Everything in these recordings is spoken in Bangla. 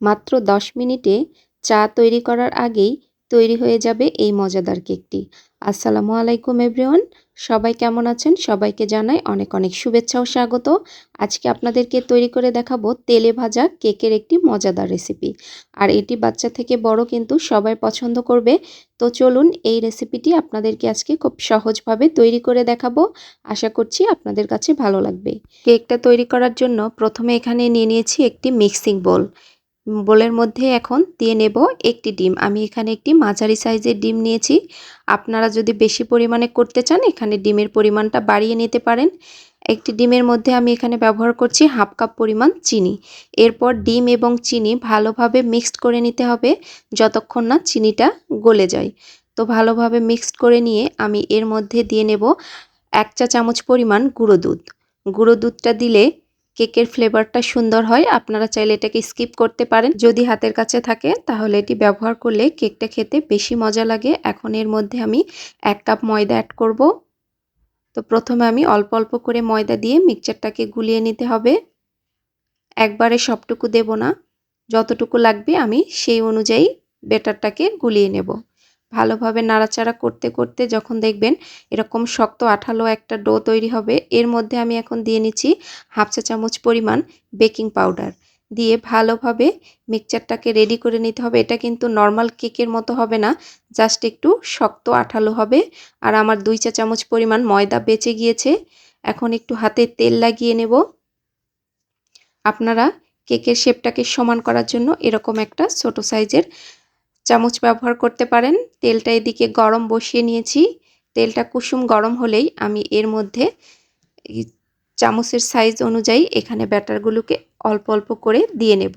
মাত্র 10 মিনিটে চা তৈরি করার আগেই তৈরি হয়ে যাবে এই মজাদার কেকটি। আসসালামু আলাইকুম, এভরিওয়ান। সবাই কেমন আছেন? সবাইকে জানাই অনেক অনেক শুভেচ্ছা ও স্বাগত। আজকে আপনাদেরকে তৈরি করে দেখাবো তেলে ভাজা কেকের একটি মজাদার রেসিপি। আর এটি বাচ্চা থেকে বড় কিন্তু সবাই পছন্দ করবে। তো চলুন এই রেসিপিটি আপনাদেরকে আজকে খুব সহজভাবে তৈরি করে দেখাবো। আশা করছি আপনাদের কাছে ভালো লাগবে। কেকটা তৈরি করার জন্য প্রথমে এখানে নিয়ে নিয়েছি একটি মিক্সিং বোল। বোলের মধ্যে এখন দিয়ে নেব একটি ডিম। আমি এখানে একটি মাঝারি সাইজের ডিম নিয়েছি। আপনারা যদি বেশি পরিমাণে করতে চান, এখানে ডিমের পরিমাণটা বাড়িয়ে নিতে পারেন। একটি ডিমের মধ্যে আমি এখানে ব্যবহার করছি হাফ কাপ পরিমাণ চিনি। এরপর ডিম এবং চিনি ভালোভাবে মিক্সড করে নিতে হবে, যতক্ষণ না চিনিটা গলে যায়। তো ভালোভাবে মিক্সড করে নিয়ে আমি এর মধ্যে দিয়ে নেব এক চা চামচ পরিমাণ গুঁড়ো দুধ। গুঁড়ো দুধটা দিলে কেকের ফ্লেভারটা সুন্দর হয়, আপনারা চাইলে এটাকে স্কিপ করতে পারেন। যদি হাতের কাছে থাকে, তাহলে এটি ব্যবহার করলে কেকটা খেতে বেশি মজা লাগে। এখন এর মধ্যে আমি এক কাপ ময়দা অ্যাড করব। তো প্রথমে আমি অল্প অল্প করে ময়দা দিয়ে মিক্সচারটাকে গুলিয়ে নিতে হবে। একবারে সবটুকু দেব না। যতটুকু লাগবে আমি সেই অনুযায়ী বেটারটাকে গুলিয়ে নেব। ভালোভাবে নাড়াচাড়া করতে করতে যখন দেখবেন এরকম শক্ত আঠালো একটা ডো তৈরি হবে, এর মধ্যে আমি এখন দিয়ে নিচ্ছি হাফ চা চামচ পরিমাণ বেকিং পাউডার। দিয়ে ভালোভাবে মিক্সচারটাকে রেডি করে নিতে হবে। এটা কিন্তু নর্মাল কেকের মতো হবে না, জাস্ট একটু শক্ত আঠালো হবে। আর আমার দুই চা চামচ পরিমাণ ময়দা বেঁচে গিয়েছে, এখন একটু হাতে তেল লাগিয়ে নেব। আপনারা কেকের শেপটাকে সমান করার জন্য এরকম একটা ছোট সাইজের চামচ ব্যবহার করতে পারেন। তেলটা এদিকে গরম বসিয়ে নিয়েছি। তেলটা কুসুম গরম হলেই আমি এর মধ্যে চামচের সাইজ অনুযায়ী এখানে ব্যাটারগুলোকে অল্প অল্প করে দিয়ে নেব।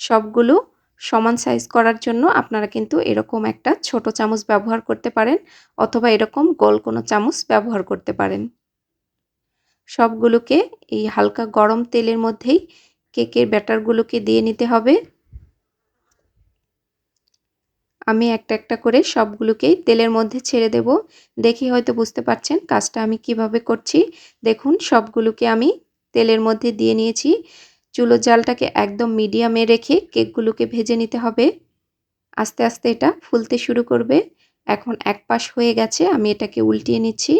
সবগুলো সমান সাইজ করার জন্য আপনারা কিন্তু এরকম একটা ছোট চামচ ব্যবহার করতে পারেন অথবা এরকম গোল কোনো চামচ ব্যবহার করতে পারেন। সবগুলোকে এই হালকা গরম তেলের মধ্যেই কেকের ব্যাটারগুলোকে দিয়ে নিতে হবে। আমি একটা একটা করে সবগুলোকেই তেলের মধ্যে ছেড়ে দেব। দেখি হয়তো বুঝতে পারছেন কাজটা আমি কীভাবে করছি। দেখুন, সবগুলোকে আমি তেলের মধ্যে দিয়ে নিয়েছি। চুলোর জালটাকে একদম মিডিয়ামে রেখে কেকগুলোকে ভেজে নিতে হবে। আস্তে আস্তে এটা ফুলতে শুরু করবে। এখন এক পাশ হয়ে গেছে, আমি এটাকে উল্টিয়ে নিচ্ছি।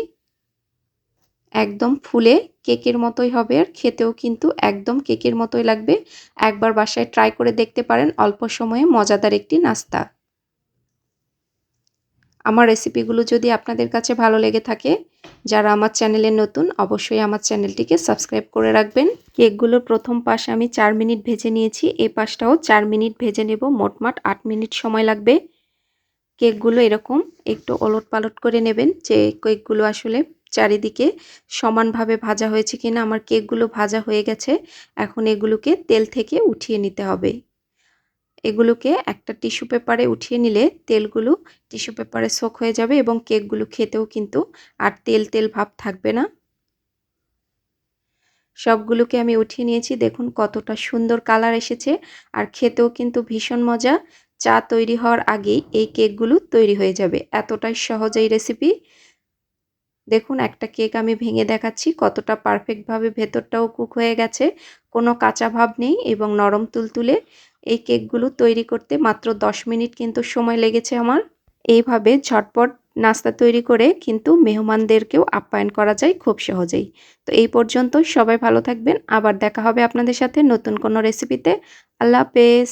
একদম ফুলে কেকের মতোই হবে আর খেতেও কিন্তু একদম কেকের মতোই লাগবে। একবার বাসায় ট্রাই করে দেখতে পারেন, অল্প সময়ে মজাদার একটি নাস্তা। আমার রেসিপিগুলো যদি আপনাদের কাছে ভালো লেগে থাকে, যারা আমার চ্যানেলে নতুন, অবশ্যই আমার চ্যানেলটিকে সাবস্ক্রাইব করে রাখবেন। কেকগুলোর প্রথম পাশ আমি চার মিনিট ভেজে নিয়েছি, এই পাশটাও চার মিনিট ভেজে নেব, মোটমাট আট মিনিট সময় লাগবে। কেকগুলো এরকম, একটু ওলট পালট করে নেবেন যে কেকগুলো আসলে চারিদিকে সমানভাবে ভাজা হয়েছে কিনা, আমার কেকগুলো ভাজা হয়ে গেছে, এখন এগুলোকে তেল থেকে উঠিয়ে নিতে হবে। এগুলোকে একটা টিস্যু পেপারে উঠিয়ে নিলে তেলগুলো টিস্যু পেপারে সোক হয়ে যাবে এবং কেকগুলো খেতেও কিন্তু আর তেল তেল ভাব থাকবে না। সবগুলোকে আমি উঠিয়ে নিয়েছি। দেখুন কতটা সুন্দর কালার এসেছে আর খেতেও কিন্তু ভীষণ মজা। চা তৈরি হওয়ার আগেই এই কেকগুলো তৈরি হয়ে যাবে। এতটাই সহজ এই রেসিপি দেখুন, একটা কেক আমি ভেঙে দেখাচ্ছি, কতটা পারফেক্টভাবে ভেতরটাও কুক হয়ে গেছে। কোনো কাঁচা ভাব নেই এবং নরম তুলতুলে। এই কেকগুলো তৈরি করতে মাত্র 10 মিনিট কিন্তু সময় লেগেছে আমার। এইভাবে ঝটপট নাস্তা তৈরি করে কিন্তু মেহমানদেরকেও আপ্যায়ন করা যায় খুব সহজেই। তো এই পর্যন্ত সবাই ভালো থাকবেন। আবার দেখা হবে আপনাদের সাথে নতুন কোনো রেসিপিতে আল্লাহ হাফেজ।